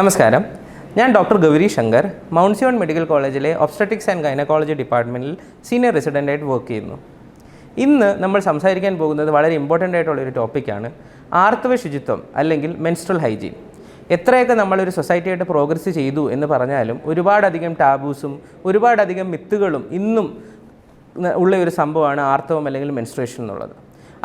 നമസ്കാരം. ഞാൻ doctor Gauri Shankar mount Zion medical കോളേജിലെ ഒബ്സ്റ്ററ്റിക്സ് ആൻഡ് ഗൈനക്കോളജി ഡിപ്പാർട്ട്മെന്റിൽ സീനിയർ റെസിഡന്റായിട്ട് വർക്ക് ചെയ്യുന്നു. ഇന്ന് നമ്മൾ സംസാരിക്കാൻ പോകുന്നത് വളരെ ഇമ്പോർട്ടന്റ് ആയിട്ടുള്ള ഒരു ടോപ്പിക്കാണ് ആർത്തവ ശുചിത്വം അല്ലെങ്കിൽ മെൻസ്ട്രൽ ഹൈജീൻ എത്രയൊക്കെ നമ്മളൊരു സൊസൈറ്റിയായിട്ട് പ്രോഗ്രസ് ചെയ്തു എന്ന് പറഞ്ഞാലും ഒരുപാടധികം ടാബൂസും ഒരുപാടധികം മിത്തുകളും ഇന്നും ഉള്ള ഒരു സംഭവമാണ് ആർത്തവം അല്ലെങ്കിൽ മെൻസ്ട്രേഷൻ എന്നുള്ളത്.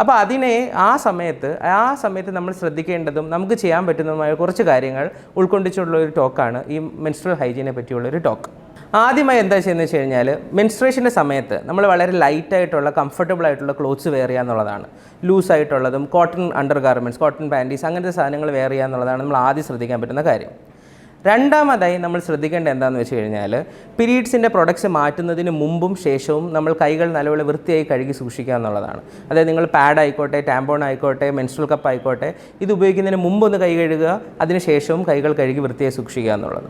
അപ്പോൾ അതിനെ ആ സമയത്ത് ആ സമയത്ത് നമ്മൾ ശ്രദ്ധിക്കേണ്ടതും നമുക്ക് ചെയ്യാൻ പറ്റുന്നതുമായ കുറച്ച് കാര്യങ്ങൾ ഉൾക്കൊണ്ടിച്ചുള്ള ഒരു ടോക്കാണ് ഈ മെൻസ്ട്രൽ ഹൈജീനെ പറ്റിയുള്ള ഒരു ടോക്ക്. ആദ്യമായി എന്താ ചെയ്യുന്നത് വെച്ച് കഴിഞ്ഞാൽ മെൻസ്ട്രേഷന്റെ സമയത്ത് നമ്മൾ വളരെ ലൈറ്റായിട്ടുള്ള കംഫർട്ടബിൾ ആയിട്ടുള്ള ക്ലോത്ത്സ് വെയർ ചെയ്യുക എന്നുള്ളതാണ്. ലൂസ് ആയിട്ടുള്ളതും cotton under garments cotton panties അങ്ങനത്തെ സാധനങ്ങൾ വെയർ ചെയ്യുക എന്നുള്ളതാണ് നമ്മൾ ആദ്യം ശ്രദ്ധിക്കാൻ പറ്റുന്ന കാര്യം. രണ്ടാമതായി നമ്മൾ ശ്രദ്ധിക്കേണ്ട എന്താണെന്ന് വെച്ച് കഴിഞ്ഞാൽ പീരീഡ്സിന്റെ പ്രൊഡക്ട്സ് മാറ്റുന്നതിന് മുമ്പും ശേഷവും നമ്മൾ കൈകൾ നല്ലപോലെ വൃത്തിയായി കഴുകി സൂക്ഷിക്കുക എന്നുള്ളതാണ്. അതായത് നിങ്ങൾ പാഡ് ആയിക്കോട്ടെ ടാമ്പോൺ ആയിക്കോട്ടെ മെൻസ്ട്രൽ കപ്പ് ആയിക്കോട്ടെ ഇത് ഉപയോഗിക്കുന്നതിന് മുമ്പ് ഒന്ന് കൈ കഴുകുക അതിന് ശേഷവും കൈകൾ കഴുകി വൃത്തിയായി സൂക്ഷിക്കുക എന്നുള്ളത്.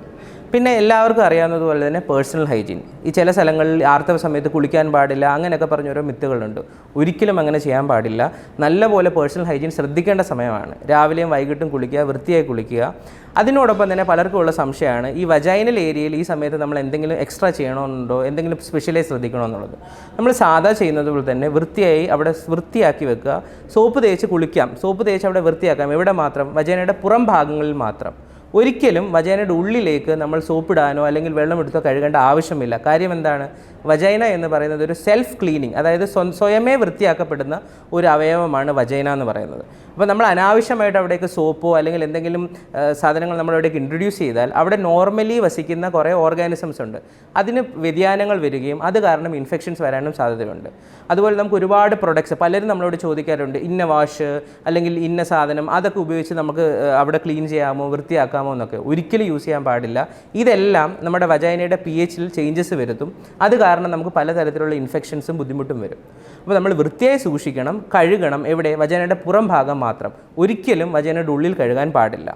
പിന്നെ എല്ലാവർക്കും അറിയാവുന്നതുപോലെ തന്നെ പേഴ്സണൽ ഹൈജീൻ ഈ ചില സ്ഥലങ്ങളിൽ ആർത്തവ സമയത്ത് കുളിക്കാൻ പാടില്ല അങ്ങനെയൊക്കെ പറഞ്ഞ ഓരോ മിത്തുകളുണ്ട്. ഒരിക്കലും അങ്ങനെ ചെയ്യാൻ പാടില്ല. നല്ലപോലെ പേഴ്സണൽ ഹൈജീൻ ശ്രദ്ധിക്കേണ്ട സമയമാണ്. രാവിലെയും വൈകിട്ടും കുളിക്കുക വൃത്തിയായി കുളിക്കുക. അതിനോടൊപ്പം തന്നെ പലർക്കും ഉള്ള സംശയമാണ് ഈ വജൈനൽ ഏരിയയിൽ ഈ സമയത്ത് നമ്മൾ എന്തെങ്കിലും എക്സ്ട്രാ ചെയ്യണമെന്നുണ്ടോ? എന്തെങ്കിലും സ്പെഷ്യലൈസ് ശ്രദ്ധിക്കണമെന്നുള്ളത്. നമ്മൾ സാധാ ചെയ്യുന്നത് പോലെ തന്നെ വൃത്തിയായി അവിടെ വൃത്തിയാക്കി വെക്കുക. സോപ്പ് തേച്ച് കുളിക്കാം. സോപ്പ് തേച്ച് അവിടെ വൃത്തിയാക്കാം. എവിടെ മാത്രം? വജൈനയുടെ പുറം ഭാഗങ്ങളിൽ മാത്രം. ഒരിക്കലും വജൈനയുടെ ഉള്ളിലേക്ക് നമ്മൾ സോപ്പിടാനോ അല്ലെങ്കിൽ വെള്ളമെടുത്തോ കഴുകേണ്ട ആവശ്യമില്ല. കാര്യം എന്താണ്? വജൈന എന്ന് പറയുന്നത് ഒരു സെൽഫ് ക്ലീനിങ് അതായത് സ്വ- സ്വയമേ വൃത്തിയാക്കപ്പെടുന്ന ഒരു അവയവമാണ് വജൈന എന്ന് പറയുന്നത്. അപ്പോൾ നമ്മൾ അനാവശ്യമായിട്ട് അവിടേക്ക് സോപ്പോ അല്ലെങ്കിൽ എന്തെങ്കിലും സാധനങ്ങൾ നമ്മൾ അവിടേക്ക് ഇൻട്രൊഡ്യൂസ് ചെയ്താൽ അവിടെ നോർമലി വസിക്കുന്ന കുറേ ഓർഗാനിസംസ് ഉണ്ട്. അതിന് വ്യതിയാനങ്ങൾ വരികയും അത് കാരണം ഇൻഫെക്ഷൻസ് വരാനും സാധ്യതയുണ്ട്. അതുപോലെ നമുക്ക് ഒരുപാട് പ്രൊഡക്ട്സ് പലരും നമ്മളോട് ചോദിക്കാറുണ്ട്. ഇന്ന വാഷ് അല്ലെങ്കിൽ ഇന്ന സാധനം അതൊക്കെ ഉപയോഗിച്ച് നമുക്ക് അവിടെ ക്ലീൻ ചെയ്യാമോ വൃത്തിയാക്കാമോ എന്നൊക്കെ ഒരിക്കലും യൂസ് ചെയ്യാൻ പാടില്ല. ഇതെല്ലാം നമ്മുടെ വജൈനയുടെ പി എച്ചിൽ ചേഞ്ചസ് വരുത്തും. അത് കാരണം നമുക്ക് പലതരത്തിലുള്ള ഇൻഫെക്ഷൻസും ബുദ്ധിമുട്ടും വരും. അപ്പോൾ നമ്മൾ വൃത്തിയായി സൂക്ഷിക്കണം കഴുകണം. എവിടെ? വജൈനയുടെ പുറം ഭാഗം മാത്രം. ഒരിക്കലും വജൈനയുടെ ഉള്ളിൽ കഴുകാൻ പാടില്ല.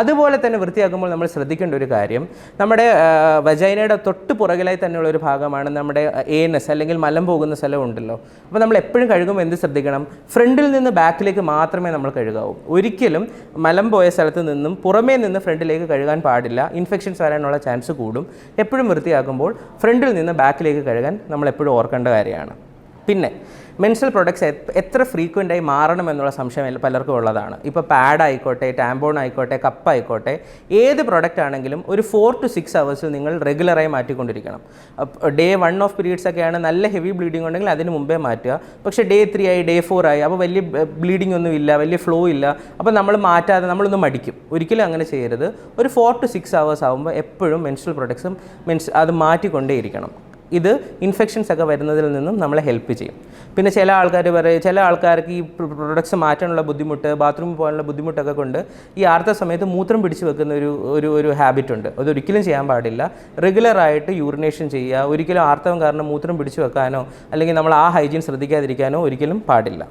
അതുപോലെ തന്നെ വൃത്തിയാക്കുമ്പോൾ നമ്മൾ ശ്രദ്ധിക്കേണ്ട ഒരു കാര്യം നമ്മുടെ വജൈനയുടെ തൊട്ട് പുറകിലായി തന്നെയുള്ള ഒരു ഭാഗമാണ് നമ്മുടെ ഏനസ് അല്ലെങ്കിൽ മലം പോകുന്ന സ്ഥലം ഉണ്ടല്ലോ. അപ്പോൾ നമ്മൾ എപ്പോഴും കഴുകുമ്പോൾ എന്ത് ശ്രദ്ധിക്കണം? ഫ്രണ്ടിൽ നിന്ന് ബാക്കിലേക്ക് മാത്രമേ നമ്മൾ കഴുകാവൂ. ഒരിക്കലും മലം പോയ സ്ഥലത്ത് നിന്നും പുറമേ നിന്ന് ഫ്രണ്ടിലേക്ക് കഴുകാൻ പാടില്ല. ഇൻഫെക്ഷൻസ് വരാനുള്ള ചാൻസ് കൂടും. എപ്പോഴും വൃത്തിയാക്കുമ്പോൾ ഫ്രണ്ടിൽ നിന്ന് ബാക്കിലേക്ക് കഴുകാൻ നമ്മൾ എപ്പോഴും ഓർക്കേണ്ട കാര്യമാണ്. പിന്നെ മെൻസൽ പ്രൊഡക്ട്സ് എത്ര ഫ്രീക്വന്റ് ആയി മാറണം എന്നുള്ള സംശയം പലർക്കും ഉള്ളതാണ്. ഇപ്പോൾ പാഡ് ആയിക്കോട്ടെ ടാമ്പോൺ ആയിക്കോട്ടെ കപ്പ് ആയിക്കോട്ടെ ഏത് പ്രൊഡക്റ്റ് ആണെങ്കിലും ഒരു ഫോർ ടു സിക്സ് അവേഴ്സിൽ നിങ്ങൾ റെഗുലറായി മാറ്റിക്കൊണ്ടിരിക്കണം. ഡേ വൺ ഓഫ് പീരീഡ്സ് ഒക്കെയാണ് നല്ല ഹെവി ബ്ലീഡിംഗ് ഉണ്ടെങ്കിൽ അതിന് മുമ്പേ മാറ്റുക. പക്ഷേ ഡേ ത്രീ ആയി ഡേ ഫോർ ആയി അപ്പോൾ വലിയ ബ്ലീഡിംഗ് ഒന്നും ഇല്ല വലിയ ഫ്ലോ ഇല്ല അപ്പോൾ നമ്മൾ മാറ്റാതെ നമ്മളൊന്ന് മടിക്കും. ഒരിക്കലും അങ്ങനെ ചെയ്യരുത്. ഒരു ഫോർ ടു സിക്സ് അവേഴ്സ് ആകുമ്പോൾ എപ്പോഴും മെൻസൽ പ്രൊഡക്ട്സും മെൻസ് അത് മാറ്റിക്കൊണ്ടേയിരിക്കണം. ഇത് ഇൻഫെക്ഷൻസ് ഒക്കെ വരുന്നതിൽ നിന്നും നമ്മളെ ഹെൽപ്പ് ചെയ്യും. പിന്നെ ചില ആൾക്കാർ പറയും ചില ആൾക്കാർക്ക് ഈ പ്രൊഡക്ട്സ് മാറ്റാനുള്ള ബുദ്ധിമുട്ട് ബാത്റൂമിൽ പോകാനുള്ള ബുദ്ധിമുട്ടൊക്കെ കൊണ്ട് ഈ ആർത്ത സമയത്ത് മൂത്രം പിടിച്ച് വെക്കുന്ന ഒരു ഒരു ഒരു ഹാബിറ്റ് ഉണ്ട്. അതൊരിക്കലും ചെയ്യാൻ പാടില്ല. റെഗുലറായിട്ട് യൂറിനേഷൻ ചെയ്യുക ഒരിക്കലും ആർത്തവം കാരണം മൂത്രം പിടിച്ച് വെക്കാനോ അല്ലെങ്കിൽ നമ്മൾ ആ ഹൈജീൻ ശ്രദ്ധിക്കാതിരിക്കാനോ ഒരിക്കലും പാടില്ല.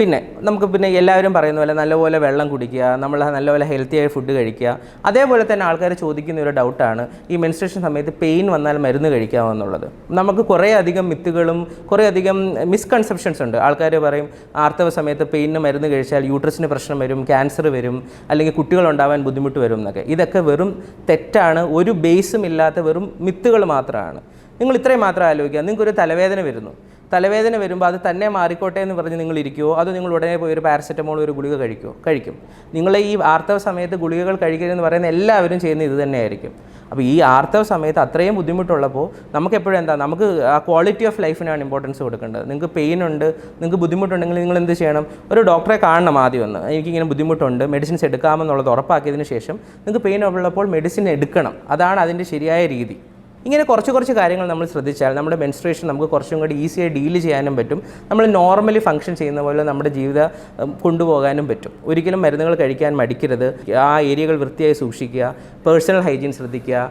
പിന്നെ നമുക്ക് പിന്നെ എല്ലാവരും പറയുന്ന പോലെ നല്ലപോലെ വെള്ളം കുടിക്കുക നമ്മൾ നല്ലപോലെ ഹെൽത്തി ആയ ഫുഡ് കഴിക്കുക. അതേപോലെ തന്നെ ആൾക്കാർ ചോദിക്കുന്ന ഒരു ഡൗട്ടാണ് ഈ മെൻസ്ട്രേഷൻ സമയത്ത് പെയിൻ വന്നാൽ മരുന്ന് കഴിക്കാമോ എന്നുള്ളത്. നമുക്ക് കുറേ അധികം മിത്തുകളും കുറേ അധികം മിസ്കൺസെപ്ഷൻസ് ഉണ്ട്. ആൾക്കാർ പറയും ആർത്തവ സമയത്ത് പെയിനിന് മരുന്ന് കഴിച്ചാൽ യൂട്രസിന് പ്രശ്നം വരും ക്യാൻസർ വരും അല്ലെങ്കിൽ കുട്ടികളുണ്ടാവാൻ ബുദ്ധിമുട്ട് വരും എന്നൊക്കെ. ഇതൊക്കെ വെറും തെറ്റാണ് ഒരു ബേസും ഇല്ലാത്ത വെറും മിത്തുകൾ മാത്രമാണ്. നിങ്ങൾ ഇത്രയും മാത്രം ആലോചിക്കുക നിങ്ങൾക്കൊരു തലവേദന വരുന്നു. തലവേദന വരുമ്പോൾ അത് തന്നെ മാറിക്കോട്ടെ എന്ന് പറഞ്ഞ് നിങ്ങൾ ഇരിക്കുമോ അത് നിങ്ങൾ ഉടനെ പോയി ഒരു പാരസെറ്റമോൾ ഒരു ഗുളിക കഴിക്കുമോ കഴിക്കും. നിങ്ങൾ ഈ ആർത്തവ സമയത്ത് ഗുളികകൾ കഴിക്കരുതെന്ന് പറയുന്ന എല്ലാവരും ചെയ്യുന്ന ഇത് തന്നെയായിരിക്കും. അപ്പോൾ ഈ ആർത്തവ സമയത്ത് അത്രയും ബുദ്ധിമുട്ടുള്ളപ്പോൾ നമുക്ക് എപ്പോഴും എന്താ? നമുക്ക് ആ ക്വാളിറ്റി ഓഫ് ലൈഫിനാണ് ഇമ്പോർട്ടൻസ് കൊടുക്കേണ്ടത്. നിങ്ങൾക്ക് പെയിൻ ഉണ്ട് നിങ്ങൾക്ക് ബുദ്ധിമുട്ടുണ്ടെങ്കിൽ നിങ്ങൾ എന്ത് ചെയ്യണം? ഒരു ഡോക്ടറെ കാണണം ആദ്യം ഒന്ന്. എനിക്കിങ്ങനെ ബുദ്ധിമുട്ടുണ്ട് മെഡിസിൻസ് എടുക്കാമെന്നുള്ളത് ഉറപ്പാക്കിയതിന് ശേഷം നിങ്ങൾക്ക് പെയിൻ ഉള്ളപ്പോൾ മെഡിസിൻ എടുക്കണം. അതാണ് അതിന്റെ ശരിയായ രീതി. ഇങ്ങനെ കുറച്ച് കുറച്ച് കാര്യങ്ങൾ നമ്മൾ ശ്രദ്ധിച്ചാൽ നമ്മുടെ മെൻസ്ട്രേഷൻ നമുക്ക് കുറച്ചും കൂടി ഈസിയായി ഡീൽ ചെയ്യാനും പറ്റും. നമ്മൾ നോർമലി ഫങ്ഷൻ ചെയ്യുന്ന പോലെ നമ്മുടെ ജീവിതം കൊണ്ടുപോകാനും പറ്റും. ഒരിക്കലും മരുന്നുകൾ കഴിക്കാൻ മടിക്കരുത്. ആ ഏരിയകൾ വൃത്തിയായി സൂക്ഷിക്കുക. പേഴ്സണൽ ഹൈജീൻ ശ്രദ്ധിക്കുക.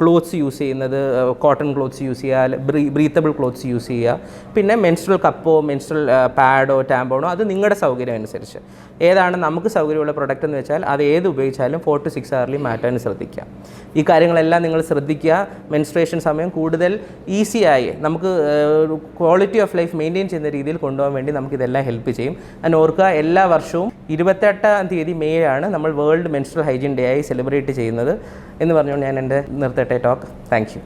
ക്ലോത്ത്സ് യൂസ് ചെയ്യുന്നത് കോട്ടൺ ക്ലോത്ത്സ് യൂസ് ചെയ്യുക. ബ്രീത്തബിൾ ക്ലോത്ത്സ് യൂസ് ചെയ്യുക. പിന്നെ മെൻസ്ട്രൽ കപ്പോ മെൻസ്ട്രൽ പാഡോ ടാമ്പോണോ അത് നിങ്ങളുടെ സൗകര്യം അനുസരിച്ച്. ഏതാണ് നമുക്ക് സൗകര്യമുള്ള പ്രൊഡക്റ്റ് എന്ന് വെച്ചാൽ അത് ഏത് ഉപയോഗിച്ചാലും ഫോർ ടു സിക്സ് അവറിൽ മാറ്റാൻ ശ്രദ്ധിക്കുക. ഈ കാര്യങ്ങളെല്ലാം നിങ്ങൾ ശ്രദ്ധിക്കുക. മെൻസ്ട്രേഷൻ സമയം കൂടുതൽ ഈസി ആയി നമുക്ക് ക്വാളിറ്റി ഓഫ് ലൈഫ് മെയിന്റെയിൻ ചെയ്യുന്ന രീതിയിൽ കൊണ്ടുപോകാൻ വേണ്ടി നമുക്കിതെല്ലാം ഹെൽപ്പ് ചെയ്യും. അതിന് ഓർക്കുക എല്ലാ വർഷവും ഇരുപത്തെട്ടാം തീയതി മെയ് ആണ് നമ്മൾ വേൾഡ് മെൻസ്ട്രൽ ഹൈജീൻ ഡേ ആയി സെലിബ്രേറ്റ് ചെയ്യുന്നത് എന്ന് പറഞ്ഞുകൊണ്ട് ഞാൻ എന്റെ നിർത്തട്ടെ ടോക്ക് താങ്ക്